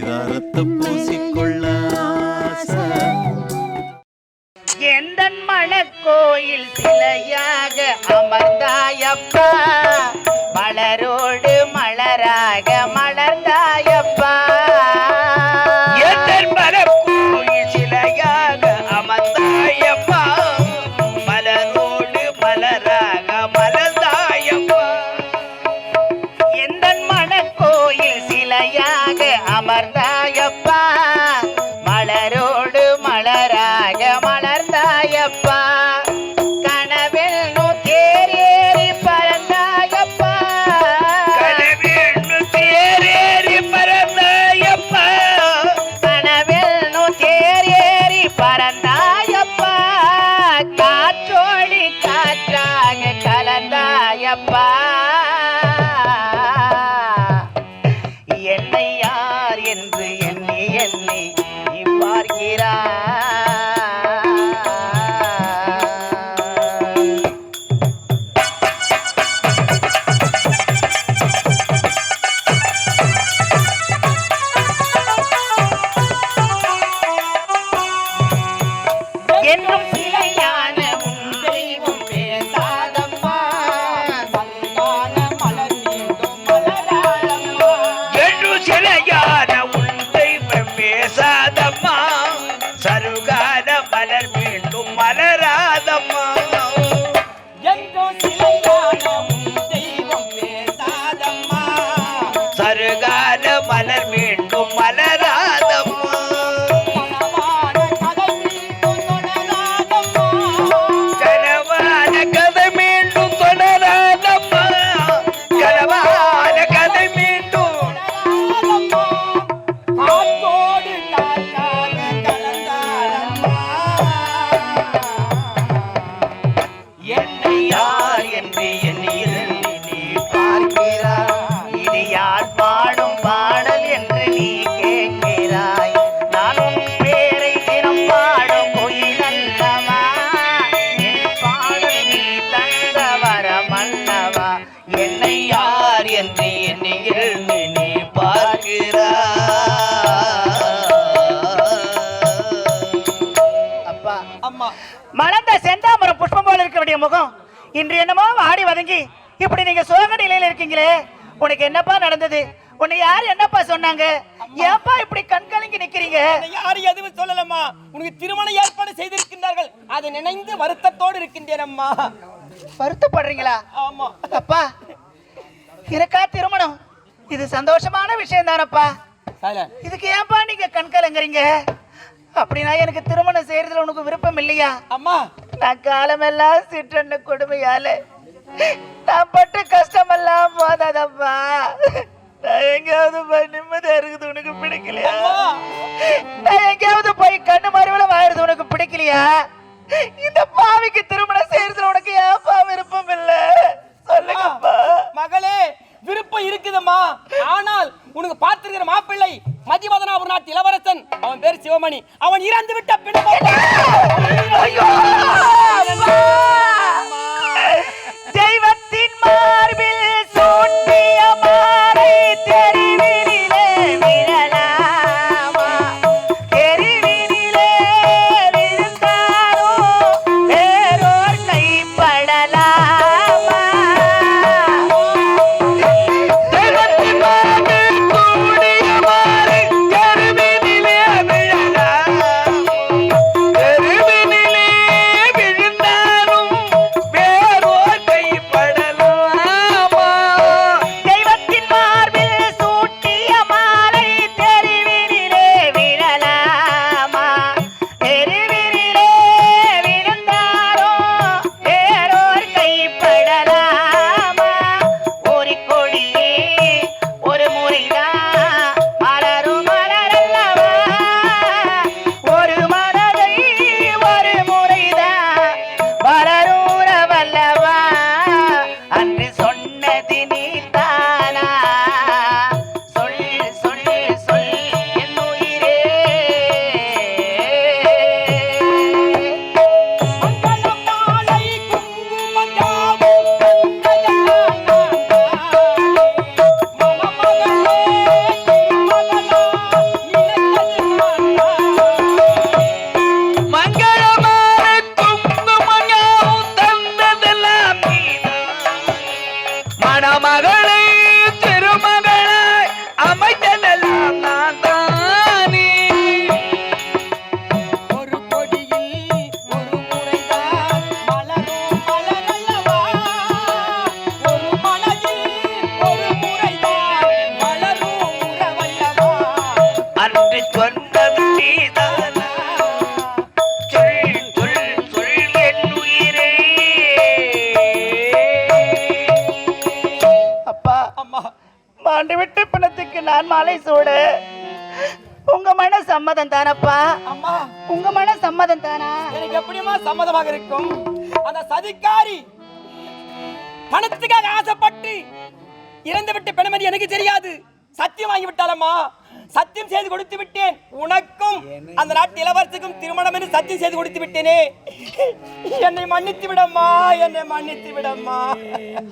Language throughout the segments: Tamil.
பரிதாரத்தை பூசிக்கொள்ள ஆசை. எந்தன் மணக்கோயில் சிலையாக அமர்ந்தாயப்பா மலரோடு அமர்ந்தாயப்பா. மலரோடு மலராக மலர்ந்தாயப்பா. கலந்தாயப்பா. என்னை யார் என்று எண்ணி எண்ணி நீ பார்க்கிறாய். என்றும் இருக்க வேண்டிய முகம் இன்று என்னமோ வாடி வதங்கி இப்படி நீங்க சோக நிலையில இருக்கீங்களே உனக்கு என்னப்பா நடந்தது? உன்னை யார் என்னப்பா சொன்னாங்க? ஏன்பா இப்படி கண் கலங்கி நிக்கிறீங்க யாரும் எதுவும் சொல்லலம்மா. உனக்கு திருமண ஏற்பாடு செய்திருக்கின்றார்கள். அதை நினைந்து வருத்தத்தோடு இருக்கின்றேன் அம்மா. வருத்தப்படுறீங்களா? ஆமா. அப்பா எனக்கா திருமணம்? இது சந்தோஷமான விஷயம் தானப்பா. இதுக்கு ஏன்பா நீங்க கண் கலங்குறீங்க அப்படின்னா எனக்கு திருமணம் செய்யறதுல உனக்கு விருப்பம் இல்லையா? அம்மா. நான் காலமெல்லாம் சிற்றண்ண கொடுமையால. நான் பட்ட கஷ்டமெல்லாம் போதாதப்பா. நான் எங்கேயாவது போய் நிம்மதியா இருக்குது உனக்கு பிடிக்கலையா? நான் எங்கேயாவது போய் கண்ணு மறுவல வாழுறது உனக்கு பிடிக்கலையா? இந்த பாவிக்கு திருமணம் செய்யறதுல உனக்கு ஏப்பா விருப்பம் இல்ல? சொல்லுங்கப்பா. மகளே விருப்பம் இருக்குதம்மா. ஆனால் உனக்கு பார்த்திருக்கிற மாப்பிள்ளை மதிவதனாபுர நாட்டு இளவரசன் அவன் பேர் சிவமணி. அவன் இறந்து விட்ட பின்பு மாண்டு விட்டு பிணத்துக்கு நான் மாலை சூட. உங்க மன சம்மதம் தானப்பா? அம்மா. உங்க மன சம்மதம் தானா? எனக்கு எப்படியுமா சம்மதமாக இருக்கும்? அந்த சதிக்காரி பணத்துக்காக ஆசைப்பட்டு இறந்து விட்ட பெண்மதி எனக்கு தெரியாது. சத்தியம் வாங்கி விட்டாலம்மா சத்தியம் செய்து கொடுத்து விட்டேன். உனக்கும் அந்த நாட்டு இளவரசுக்கும் திருமணம் என்று சத்தியம் செய்து கொடுத்து விட்டேனே. என்னை மன்னித்து விடம்மா என்னை மன்னித்து விடம்மா.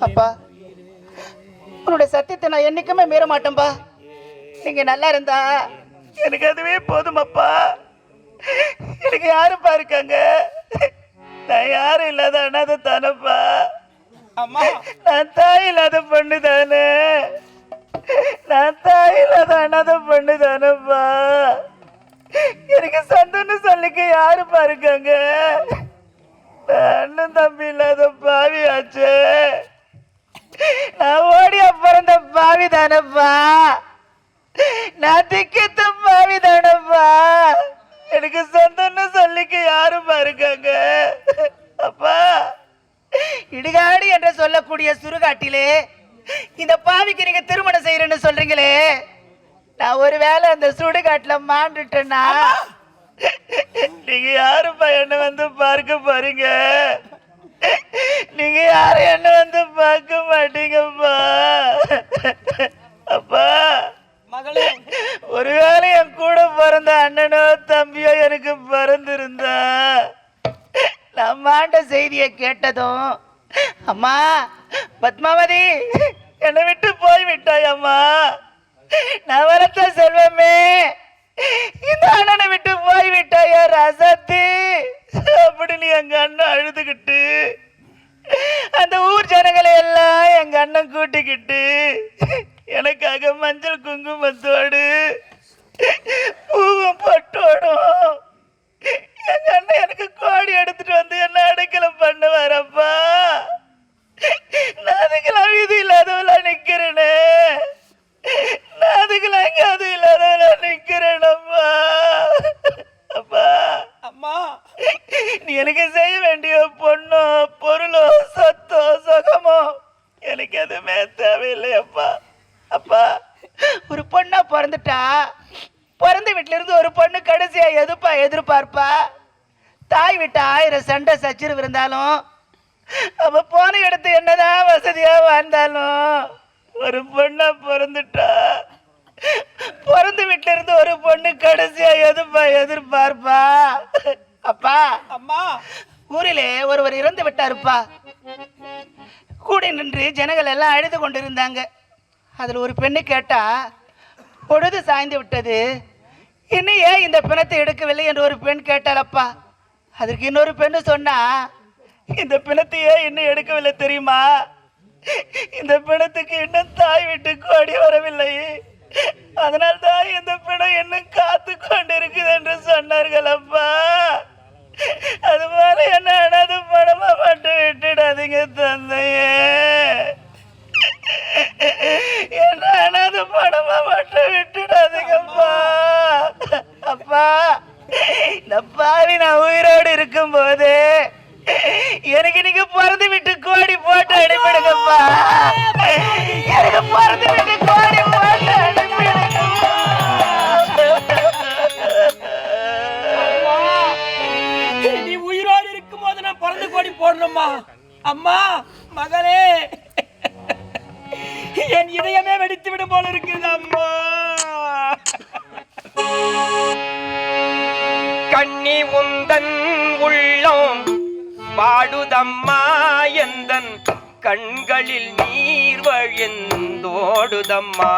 அப்பா உன்னுடைய சத்தியத்தை நான் என்னைக்குமே மீற மாட்டேன்பா. நீங்க நல்லா இருந்தா எனக்கு அதுவே போதும் அப்பா. எனக்கு யாருப்பா இருக்காங்க? நான் யாரும் இல்லாத அனாதை தானப்பா அம்மா. நான் தாய் இல்லாத பொண்ணு தானே நான் தாய் இல்லாத பொண்ணு தானப்பா எனக்கு சொந்தம்னு சொல்லிக்க யாருப்பா இருக்காங்க நான் அண்ணன் தம்பி இல்லாத பாவியாச்சே. நான் ஓடி பிறந்த பாவி தானப்பா நான் திக்கித்த பாவி தானப்பா எனக்கு சொந்தம்னு சொல்லிக்க யாருப்பா இருக்காங்க அப்பா இடுகாடு என்று சொல்லக்கூடிய சுருகாட்டிலே இந்த பாவிக்கு நீங்க திருமணம் செய்யறேன்னு சொல்றீங்களே. நான் ஒருவேளை அந்த சுடுகாட்டுல மாண்டுட்டேன்னா நீங்க யாருப்பா என்ன வந்து பார்க்க போறீங்க? நீங்க யாரும் என்ன வந்து பார்க்க மாட்டீங்கப்பா? அப்பா! மகளே! ஒருவேளை என் கூட பிறந்த அண்ணனோ தம்பியோ எனக்கு பிறந்திருந்தா நான் மாண்ட செய்தியை கேட்டதும் அம்மா! பத்மாவதி என்னை விட்டு போய் விட்டாய் அம்மா நான் வளர்த்த செல்வமே இந்த அண்ணனை விட்டு போய் விட்டாயா ரசத்தி அப்படின்னு எங்க அண்ணன் அழுதுகிட்டு அந்த ஊர் ஜனங்களை எல்லாம் எங்க அண்ணன் கூட்டிக்கிட்டு எனக்காக மஞ்சள் குங்குமத்தோடு பூவும் பட்டோடும் எங்க அண்ணன் எனக்கு கோடி எடுத்துட்டு வந்து என்ன அடைக்கலம் பண்ண வரப்பா நான் அதுக்கெல்லாம் வீதி இல்லாதவளா நிக்கிறேனே நான் அதுக்கெல்லாம் இல்லாதவளா நிக்கிறேனப்பா அப்பா அம்மா. நீ எனக்கு செய்ய வேண்டிய பொண்ணோ பொருளோ சொத்தோ சுகமோ எனக்கு எதுவுமே தேவையில்லை அப்பா. அப்பா ஒரு பொண்ணா பிறந்துட்டா பிறந்த வீட்டுல இருந்து ஒரு பொண்ணு கடைசியா எதுப்பா எதிர்பார்ப்பா? தாய் விட்டு ஆயிரம் சண்டை சச்சிரவு இருந்தாலும் இடத்து என்னதான் வசதியா வாழ்ந்தாலும் ஒரு பொண்ணா பிறந்துட்டா. பிறந்த வீட்டுல இருந்து ஒரு பொண்ணு கடைசியா எதுப்பா எதிர்பார்ப்பா? அப்பா அம்மா. ஊரிலே ஒருவர் இறந்து விட்டாருப்பா. கூடி நின்று ஜனங்கள் எல்லாம் அழுது கொண்டிருந்தாங்க. அதில் ஒரு பெண்ணு கேட்டா பொழுது சாய்ந்து விட்டது. இன்னும் ஏன் இந்த பிணத்தை எடுக்கவில்லை என்று ஒரு பெண் கேட்டாளப்பா. அதற்கு இன்னொரு பெண்ணு சொன்னா இந்த பிணத்தையே இன்னும் எடுக்கவில்லை தெரியுமா? இந்த பிணத்துக்கு இன்னும் தாய் வீட்டுக்கு ஓடி வரவில்லை. கண்களில் நீர் வழிந்தோடுதம்மா.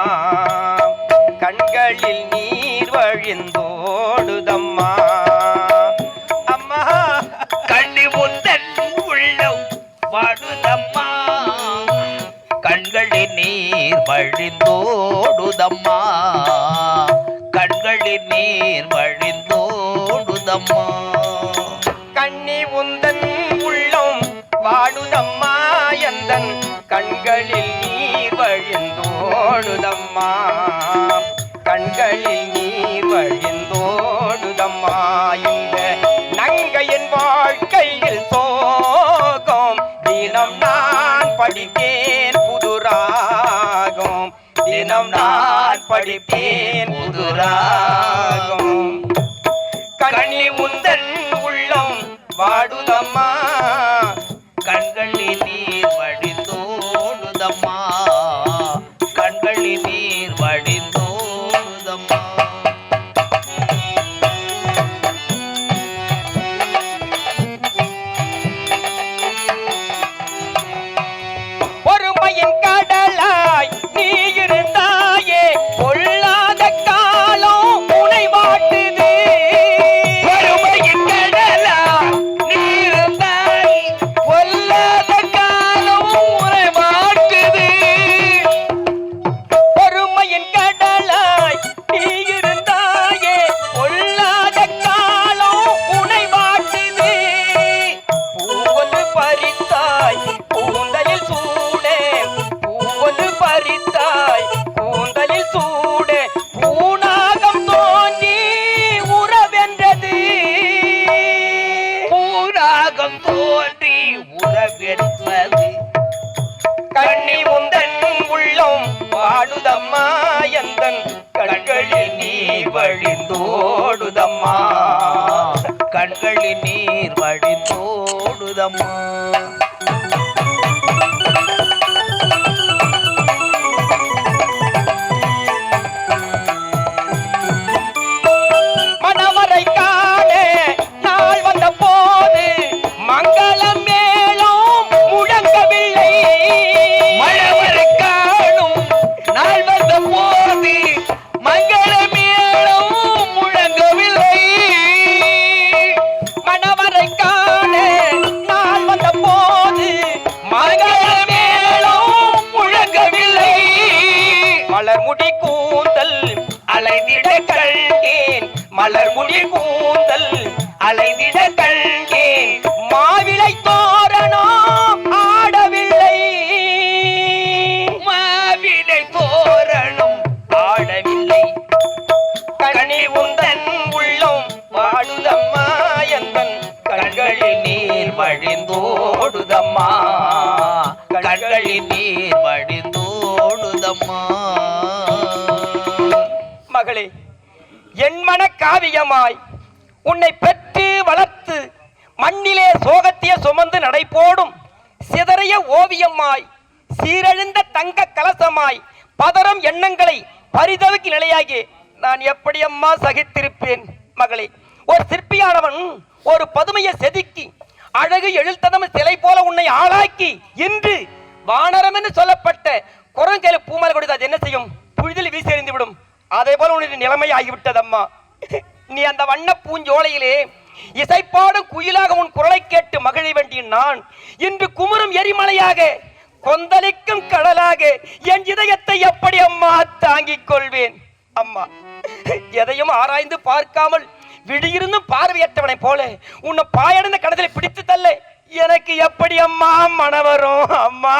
கண்களில் நீர் வழிந்தோடுதம்மா. அம்மா. கண்ணி முந்தன் உள்ளம் பாடுதம்மா. கண்களில் நீர் வழிந்தோடுதம்மா. கண்களில் நீர் வழிந்தோடுதம்மா. கண்ணி உந்தன் உள்ளம் வாடுதம்மா. எந்தன் கண்களில் நீர் வழிந்தோடுதம்மா. கண்களில் நீர் வழிந்தோடுதம்மா. இந்த நங்கையின் வாழ்க்கையில் சோகம் தினம் நான் படித்தேன் புதுராகும். தினம் நான் படிப்பேன் புதுராகும். வாடுதம்மா எந்தன் கண்களில் நீ வழிந்தோடுதம்மா. கண்களில் நீர் வழிந்தோடுதம்மா. கண்களில் நீர் வழிந்தோடுதம்மா மகளே என் மன காவியமாய் உன்னை பெற்று வளர்த்து மண்ணிலே சோகத்திய சுமந்து நடைபோடும் சிதறிய ஓவியமாய் சீரழிந்த தங்க கலசமாய் பதறும் எண்ணங்களை பரிதவிக்கு நிலையாகி நான் எப்படி அம்மா சகித்திருப்பேன்? மகளே ஒரு சிற்பியானவன் ஒரு பதுமையை செதுக்கி அழகு எழுத்ததம் சிலை போல உன்னை ஆளாக்கி இன்று வானரம் என்று சொல்லப்பட்ட குரங்கையில் பூமலை கொடுத்து அது என்ன செய்யும்? புழுதில் வீசி எறிந்து விடும் அதே போல உன்னுடைய நிலைமை ஆகிவிட்டதம்மா. நீ அந்த வண்ண பூஞ்சோலையிலே இசைப்பாடும் குயிலாக உன் குரலை கேட்டு மகிழ வேண்டிய நான் இன்று குமுறும் எரிமலையாக கொந்தளிக்கும் கடலாக என் இதயத்தை எப்படி அம்மா தாங்கிக் கொள்வேன்? அம்மா எதையும் ஆராய்ந்து பார்க்காமல் விடியிருந்தும் பார்வையற்றவனை போல உன்னை பாயடைந்த கடத்தில் பிடித்து தள்ள. எனக்கு எப்படி அம்மா மனவரும் அம்மா.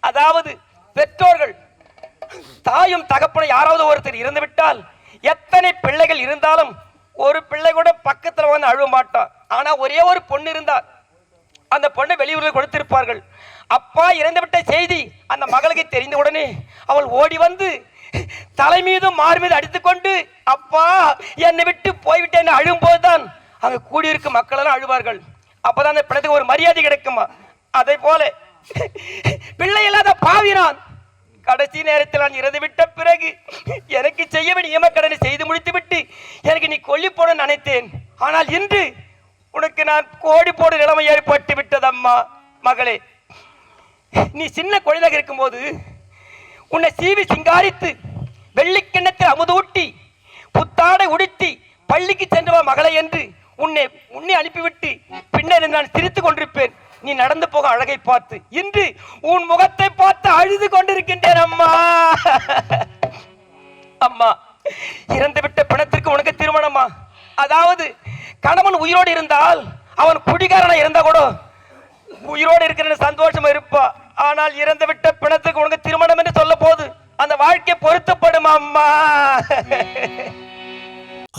அதாவது பெற்றோர்கள் தாயும் தகப்பனும் யாராவது ஒருத்தர் இறந்து விட்டால் எத்தனை பிள்ளைகள் இருந்தாலும் ஒரு பிள்ளை கூட பக்கத்தில் வந்து அழுவ மாட்டான் ஆனால் ஒரே ஒரு பொண்ணு இருந்தால் அந்த பொண்ணை வெளியூரில் கொடுத்திருப்பார்கள். அப்பா இறந்துவிட்ட செய்தி அந்த மகளுக்கு தெரிந்த உடனே அவள் ஓடி வந்து தலை மீதும் மார் மீது அடித்துக்கொண்டு அப்பா என்னை விட்டு போய்விட்டேன் அழும்போதுதான் அங்க கூடியிருக்கும் மக்கள் எல்லாம் அழுவார்கள். அப்பதான் அந்த பிள்ளைக்கு ஒரு மரியாதை கிடைக்குமா? அதே போல பிள்ளை இல்லாத பாவினான் கடைசி நேரத்தில் நான் இறந்து விட்ட பிறகு எனக்கு செய்ய வேண்டிய நியமக்கடனை செய்து முடித்து விட்டு எனக்கு நீ கொல்லி போட நினைத்தேன். ஆனால் இன்று உனக்கு நான் கோடி போடு நிலைமை ஏற்பட்டு விட்டதம்மா மகளே. நீ சின்ன குழந்தையாக இருக்கும்போது உன்னை சீவி சிங்காரித்து வெள்ளிக்கிண்ணத்தில் அமுதூட்டி புத்தாடை உடுத்தி பள்ளிக்கு சென்றவா மகளை என்று உன்னை உன்னை அனுப்பிவிட்டு பின்னர் நான் சிரித்துக் கொண்டிருப்பேன். நீ நடந்து போக அழகை பார்த்து இன்று உன் முகத்தை பார்த்து அழுது கொண்டிருக்கின்றேன் அம்மா. அம்மா இறந்துவிட்ட பிணத்திற்கு உனக்கு திருமணமா? அதாவது கணவன் உயிரோடு இருந்தால் அவன் குடிகாரனா இருந்தா கூட உயிரோடு இருக்கிற சந்தோஷமா இருப்பா. ஆனால் இறந்து விட்ட பிணத்துக்கு உனக்கு திருமணம் என்று சொல்ல போது அந்த வாழ்க்கை பொருத்தப்படும் அம்மா?